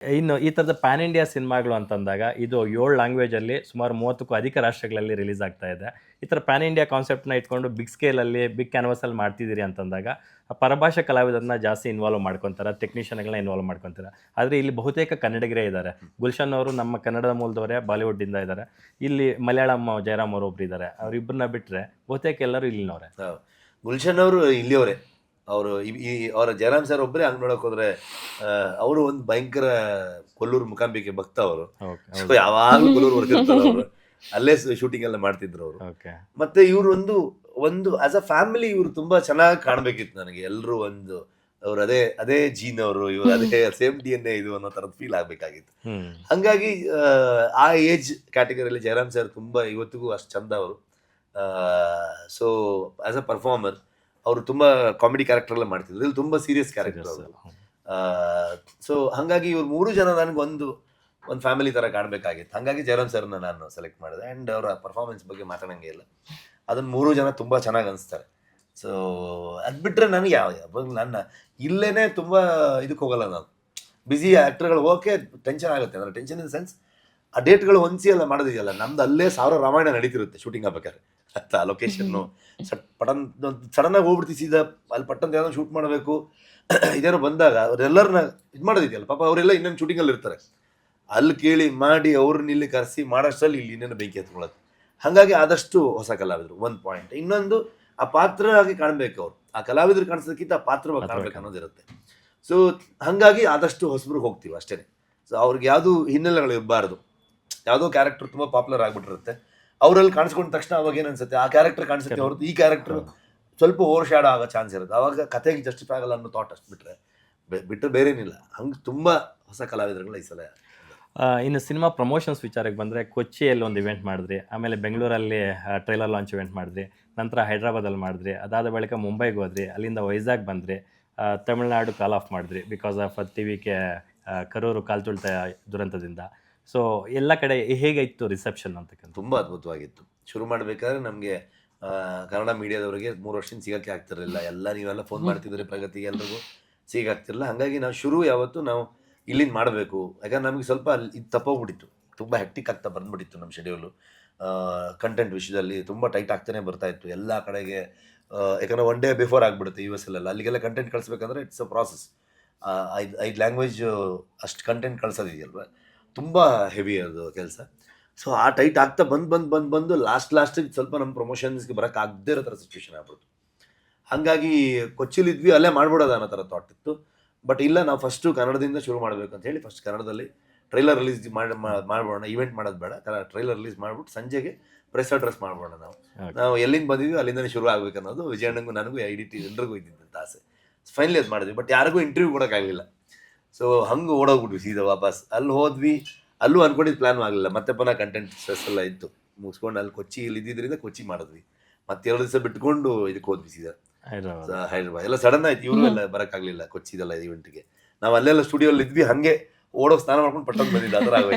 ಇನ್ನು ಈ ಥರದ ಪ್ಯಾನ್ ಇಂಡಿಯಾ ಸಿನಿಮಾಗಳು ಅಂತಂದಾಗ ಇದು ಏಳು ಲ್ಯಾಂಗ್ವೇಜಲ್ಲಿ ಸುಮಾರು ಮೂವತ್ತಕ್ಕೂ ಅಧಿಕ ರಾಷ್ಟ್ರಗಳಲ್ಲಿ ರಿಲೀಸ್ ಆಗ್ತಾ ಇದೆ. ಈ ಥರ ಪ್ಯಾನ್ ಇಂಡಿಯಾ ಕಾನ್ಸೆಪ್ಟ್ನ ಇಟ್ಕೊಂಡು ಬಿಗ್ ಸ್ಕೇಲಲ್ಲಿ ಬಿಗ್ ಕ್ಯಾನ್ವಸಲ್ಲಿ ಮಾಡ್ತಿದ್ದೀರಿ ಅಂತಂದಾಗ ಪರಭಾಷಾ ಕಲಾವಿದರನ್ನ ಜಾಸ್ತಿ ಇನ್ವಾಲ್ವ್ ಮಾಡ್ಕೊತಾರೆ ಟೆಕ್ನಿಷಿಯನ್ಗಳನ್ನ ಇನ್ವಾಲ್ವ್ ಮಾಡ್ಕೊತಾರೆ. ಆದರೆ ಇಲ್ಲಿ ಬಹುತೇಕ ಕನ್ನಡಿಗರೇ ಇದ್ದಾರೆ. ಗುಲ್ಶನ್ ಅವರು ನಮ್ಮ ಕನ್ನಡದ ಮೂಲದವರೇ ಬಾಲಿವುಡ್ಡಿಂದ ಇದ್ದಾರೆ. ಇಲ್ಲಿ ಮಲಯಾಳಂ ಜಯರಾಮ್ ಅವರು ಇದ್ದಾರೆ. ಅವರಿಬ್ಬರನ್ನ ಬಿಟ್ಟರೆ ಬಹುತೇಕ ಎಲ್ಲರೂ ಇಲ್ಲಿನವರೇ. ಗುಲ್ಶನ್ ಅವರು ಇಲ್ಲಿಯವರೇ. ಅವರು ಈ ಅವರ ಜಯರಾಮ್ ಸರ್ ಒಬ್ಬರೇ ಹಂಗೆ ನೋಡಕ್ ಹೋದ್ರೆ ಅವರು ಒಂದು ಭಯಂಕರ ಕೊಲ್ಲೂರು ಮುಖಾಂಬಿಕೆ ಭಕ್ತ ಅವರು. ಸೊ ಯಾವಾಗಲೂ ಕೊಲ್ಲೂರು ಬರ್ತಿರ್ತಾರೆ ಅವರು. ಅಲ್ಲೇ ಶೂಟಿಂಗ್ ಎಲ್ಲ ಮಾಡ್ತಿದ್ರು ಅವರು. ಮತ್ತೆ ಇವರು ಒಂದು ಒಂದು ಆಸ್ ಅ ಫ್ಯಾಮಿಲಿ ಇವರು ತುಂಬಾ ಚೆನ್ನಾಗಿ ಕಾಣಬೇಕಿತ್ತು ನನಗೆ. ಎಲ್ಲರೂ ಒಂದು ಅವ್ರು ಅದೇ ಅದೇ ಜೀನ್ ಅವರು ಇವರು ಅದೇ ಸೇಮ್ ಡಿ ಎನ್ ಎ ಇದು ಅನ್ನೋ ತರದ್ ಫೀಲ್ ಆಗ್ಬೇಕಾಗಿತ್ತು. ಹಂಗಾಗಿ ಆ, ಆ ಏಜ್ ಕ್ಯಾಟಗರಿಯಲ್ಲಿ ಜಯರಾಮ್ ಸರ್ ತುಂಬಾ ಇವತ್ತಿಗೂ ಅಷ್ಟು ಚಂದ ಅವರು. ಸೊ ಆಸ್ ಅ ಪರ್ಫಾರ್ಮರ್ ಅವರು ತುಂಬಾ ಕಾಮಿಡಿ ಕ್ಯಾರೆಕ್ಟರ್ ಎಲ್ಲ ಮಾಡ್ತಿದ್ರು. ಇಲ್ಲಿ ತುಂಬಾ ಸೀರಿಯಸ್ ಕ್ಯಾರೆಕ್ಟರ್ ಸೊ ಹಂಗಾಗಿ ಇವ್ರು ಮೂರು ಜನ ನನಗೆ ಒಂದು ಒಂದು ಫ್ಯಾಮಿಲಿ ತರ ಕಾಣಬೇಕಾಗಿತ್ತು. ಹಂಗಾಗಿ ಜಯರಾಮ್ ಸರ್ನ ನಾನು ಸೆಲೆಕ್ಟ್ ಮಾಡಿದೆ. ಆ್ಯಂಡ್ ಅವರ ಪರ್ಫಾರ್ಮೆನ್ಸ್ ಬಗ್ಗೆ ಮಾತಾಡಂಗೆ ಇಲ್ಲ. ಅದನ್ನ ಮೂರು ಜನ ತುಂಬಾ ಚೆನ್ನಾಗಿ ಅನಿಸ್ತಾರೆ. ಸೊ ಅದು ಬಿಟ್ಟರೆ ನನಗೆ ಯಾವ ಯಾವಾಗ ನನ್ನ ಇಲ್ಲೇನೆ ತುಂಬಾ ಇದಕ್ಕೆ ಹೋಗಲ್ಲ ನಾನು. ಬ್ಯುಸಿ ಆ್ಯಕ್ಟ್ರ್ಗಳು ಓಕೆ ಟೆನ್ಷನ್ ಆಗುತ್ತೆ. ಅಂದರೆ ಟೆನ್ಷನ್ ಇನ್ ಸೆನ್ಸ್ ಆ ಡೇಟ್ಗಳು ಹೊಂದಿಸಿ ಎಲ್ಲ ಮಾಡೋದಿದೆಯಲ್ಲ ನಮ್ದು ಅಲ್ಲೇ ಸಾವಿರ ರಾಮಾಯಣ ನಡೀತಿರುತ್ತೆ ಶೂಟಿಂಗ್ ಆಗ್ಬೇಕಾದ್ರೆ ಆ ಲೊಕೇಶನ್ನು ಸಟ್ ಪಟನ್ ಸಡನ್ನಾಗಿ ಹೋಗ್ಬಿಡ್ತಿ ಸೀದಾ ಅಲ್ಲಿ ಪಟ್ಟಂತ ಏನೋ ಶೂಟ್ ಮಾಡಬೇಕು. ಇದೇನೋ ಬಂದಾಗ ಅವರೆಲ್ಲರನ್ನ ಇದು ಮಾಡೋದಿದೆಯಲ್ಲ ಪಾಪ ಅವರೆಲ್ಲ ಇನ್ನೊಂದು ಶೂಟಿಂಗಲ್ಲಿ ಇರ್ತಾರೆ. ಅಲ್ಲಿ ಕೇಳಿ ಮಾಡಿ ಅವ್ರನ್ನ ಇಲ್ಲಿ ಕರೆಸಿ ಮಾಡೋಷ್ಟರಲ್ಲಿ ಇಲ್ಲಿ ಇನ್ನೇನು ಬೆಂಕಿ ಹತ್ಕೊಳ್ಳೋದು ಹಾಗಾಗಿ ಆದಷ್ಟು ಹೊಸ ಕಲಾವಿದರು ಒಂದು ಪಾಯಿಂಟ್ ಇನ್ನೊಂದು ಆ ಪಾತ್ರ ಆಗಿ ಕಾಣಬೇಕು ಅವ್ರು. ಆ ಕಲಾವಿದರು ಕಾಣಿಸೋದಕ್ಕಿಂತ ಆ ಪಾತ್ರವಾಗಿ ಕಾಣಬೇಕು ಅನ್ನೋದಿರುತ್ತೆ. ಸೊ ಹಾಗಾಗಿ ಆದಷ್ಟು ಹೊಸಬ್ರಿಗೆ ಹೋಗ್ತೀವಿ ಅಷ್ಟೇ ಸೊ ಅವ್ರಿಗೆ ಯಾವುದು ಹಿನ್ನೆಲೆಗಳು ಇರಬಾರ್ದು. ಯಾವುದೋ ಕ್ಯಾರೆಕ್ಟರ್ ತುಂಬ ಪಾಪ್ಯುಲರ್ ಆಗಿಬಿಟ್ಟಿರುತ್ತೆ. ಅವರಲ್ಲಿ ಕಾಣಿಸ್ಕೊಂಡ ತಕ್ಷಣ ಅವಾಗ ಏನು ಅನ್ಸುತ್ತೆ? ಆ ಕ್ಯಾರೆಕ್ಟರ್ ಕಾಣಿಸುತ್ತೆ ಹೊರತು ಈ ಕ್ಯಾರೆಕ್ಟರ್ ಸ್ವಲ್ಪ ಓವರ್ ಶ್ಯಾಡೋ ಆಗೋ ಚಾನ್ಸ್ ಇರುತ್ತೆ. ಅವಾಗ ಕಥೆಗೆ ಜಸ್ಟಿಫೈ ಆಗಲ್ಲ ಅನ್ನೋ ಥಾಟ್ ಅಷ್ಟು ಬಿಟ್ರೆ. ಬಿಟ್ಟರೆ ಬಿಟ್ರೆ ಬೇರೇನಿಲ್ಲ. ಹಂಗೆ ತುಂಬ ಹೊಸ ಕಲಾವಿದರುಗಳು ಈ ಸಲ. ಇನ್ನು ಸಿನಿಮಾ ಪ್ರಮೋಷನ್ಸ್ ವಿಚಾರಕ್ಕೆ ಬಂದರೆ ಕೊಚ್ಚಿಯಲ್ಲಿ ಒಂದು ಇವೆಂಟ್ ಮಾಡಿದ್ರಿ ಆಮೇಲೆ ಬೆಂಗಳೂರಲ್ಲಿ ಟ್ರೈಲರ್ ಲಾಂಚ್ ಇವೆಂಟ್ ಮಾಡಿದ್ರಿ ನಂತರ ಹೈದ್ರಾಬಾದಲ್ಲಿ ಮಾಡಿದ್ರಿ ಅದಾದ ಬಳಿಕ ಮುಂಬೈಗೆ ಹೋದ್ರಿ ಅಲ್ಲಿಂದ ವೈಜಾಗ್ ಬಂದ್ರಿ ತಮಿಳ್ನಾಡು ಕಾಲ್ ಆಫ್ ಮಾಡಿದ್ರಿ ಬಿಕಾಸ್ ಆಫ್ ಟಿ ವಿಗೆ ಕರೂರು ಕಾಲ್ ತುಳಿತ ದುರಂತದಿಂದ. ಸೊ ಎಲ್ಲ ಕಡೆ ಹೇಗೆ ಇತ್ತು ರಿಸೆಪ್ಷನ್ ಅಂತಕ್ಕಂಥ ತುಂಬ ಅದ್ಭುತವಾಗಿತ್ತು. ಶುರು ಮಾಡಬೇಕಾದ್ರೆ ನಮಗೆ ಕನ್ನಡ ಮೀಡಿಯಾದವರಿಗೆ ಮೂರು ವರ್ಷದಿಂದ ಸಿಗೋಕ್ಕೆ ಆಗ್ತಿರಲಿಲ್ಲ. ಎಲ್ಲ ನೀವೆಲ್ಲ ಫೋನ್ ಮಾಡ್ತಿದ್ರೆ ಪ್ರಗತಿಗೆ ಎಲ್ರಿಗೂ ಸಿಗಾಗ್ತಿರಲಿಲ್ಲ ಹಾಗಾಗಿ ನಾವು ಶುರು ಯಾವತ್ತು ನಾವು ಇಲ್ಲಿಂದ ಮಾಡಬೇಕು. ಯಾಕಂದ್ರೆ ನಮಗೆ ಸ್ವಲ್ಪ ಅಲ್ಲಿ ಇದು ತಪ್ಪೋಗ್ಬಿಟ್ಟಿತ್ತು. ತುಂಬ ಹೆಕ್ಟಿಕ್ ಆಗ್ತಾ ಬಂದ್ಬಿಟ್ಟಿತ್ತು ನಮ್ಮ ಶೆಡ್ಯೂಲು ಕಂಟೆಂಟ್ ವಿಷಯದಲ್ಲಿ ತುಂಬ ಟೈಟ್ ಆಗ್ತಾನೆ ಬರ್ತಾ ಇತ್ತು. ಎಲ್ಲ ಕಡೆಗೆ ಯಾಕಂದ್ರೆ ಒನ್ ಡೇ ಬಿಫೋರ್ ಆಗಿಬಿಡುತ್ತೆ ಯು ಎಸ್ ಎಲ್ಲ. ಅಲ್ಲಿಗೆಲ್ಲ ಕಂಟೆಂಟ್ ಕಳಿಸ್ಬೇಕಂದ್ರೆ ಇಟ್ಸ್ ಅ ಪ್ರಾಸೆಸ್ ಐದು ಐದು ಲ್ಯಾಂಗ್ವೇಜ್ ಅಷ್ಟು ಕಂಟೆಂಟ್ ಕಳ್ಸೋದಿದೆಯಲ್ವ? ತುಂಬ ಹೆವಿ ಅದು ಕೆಲಸ. ಸೊ ಆ ಟೈಟ್ ಆಗ್ತಾ ಬಂದು ಬಂದು ಬಂದು ಬಂದು ಲಾಸ್ಟ್ ಲಾಸ್ಟಿಗೆ ಸ್ವಲ್ಪ ನಮ್ಮ ಪ್ರಮೋಷನ್ಸ್ಗೆ ಬರೋಕೆ ಆಗದೇ ಇರೋ ಥರ ಸಿಚುವೇಶನ್ ಆಗ್ಬಿಡ್ತು. ಹಾಗಾಗಿ ಕೊಚ್ಚಿಲಿದ್ವಿ ಅಲ್ಲೇ ಮಾಡ್ಬಿಡೋದು ಅನ್ನೋ ಥರ ಥಾಟ್ ಇತ್ತು. ಬಟ್ ಇಲ್ಲ ನಾವು ಫಸ್ಟು ಕನ್ನಡದಿಂದ ಶುರು ಮಾಡಬೇಕು ಅಂತ ಹೇಳಿ ಫಸ್ಟ್ ಕನ್ನಡದಲ್ಲಿ ಟ್ರೈಲರ್ ರಿಲೀಸ್ ಮಾಡಿ ಮಾಡ್ಬೋಣ ಇವೆಂಟ್ ಮಾಡೋದು ಬೇಡ. ಟ್ರೈಲರ್ ರಿಲೀಸ್ ಮಾಡ್ಬಿಟ್ಟು ಸಂಜೆಗೆ ಪ್ರೆಸ್ ಅಡ್ರೆಸ್ ಮಾಡ್ಬೋಣ ನಾವು. ನಾವು ಎಲ್ಲಿಂದ ಬಂದಿದ್ವಿ ಅಲ್ಲಿಂದನೇ ಶುರು ಆಗ್ಬೇಕು ಅನ್ನೋದು ವಿಜಯಣ್ಣಂಗೂ ನನಗೂ ಐ ಡಿ ಟಿ ಎಲ್ಲರಿಗೂ ಇದ್ದಿದ್ದಂತ ಆಸೆ. ಫೈನಲಿ ಅದು ಮಾಡಿದ್ವಿ. ಬಟ್ ಯಾರಿಗೂ ಇಂಟರ್ವ್ಯೂ ಕೊಡೋಕ್ಕಾಗಲಿಲ್ಲ. ಸೊ ಹಂಗೆ ಓಡೋಗ್ಬಿಟ್ವಿ ಸೀದಾ ವಾಪಸ್. ಅಲ್ಲಿ ಹೋದ್ವಿ. ಅಲ್ಲೂ ಅನ್ಕೊಂಡಿದ್ದು ಪ್ಲಾನ್ ಆಗಲಿಲ್ಲ. ಮತ್ತೆ ಪುನಃ ಕಂಟೆಂಟ್ ಸ್ಟ್ರೆಸ್ ಎಲ್ಲ ಇತ್ತು. ಮುಗಿಸ್ಕೊಂಡು ಅಲ್ಲಿ ಕೊಚ್ಚಿ ಇಲ್ಲಿ ಇದ್ದಿದ್ರಿಂದ ಕೊಚ್ಚಿ ಮಾಡಿದ್ವಿ. ಮತ್ತೆ ಎರಡು ದಿವಸ ಬಿಟ್ಕೊಂಡು ಇದಕ್ಕೆ ಹೋದ್ವಿ ಸೀದಾ. ಹೈದ್ರಾಬಾದ್. ಎಲ್ಲ ಸಡನ್ ಆಯ್ತು. ಇವರು ಎಲ್ಲ ಬರೋಕ್ಕಾಗಲಿಲ್ಲ ಕೊಚ್ಚಿದೆಲ್ಲ ಇವೆಂಟ್ಗೆ ನಾವು ಅಲ್ಲೆಲ್ಲ ಸ್ಟುಡಿಯೋಲ್ಲಿ ಇದ್ವಿ. ಹಂಗೆ ಓಡೋಗಿ ಸ್ನಾನ ಮಾಡ್ಕೊಂಡು ಪಟ್ಟಂದು ಬಂದಿದ್ದ. ಅದರ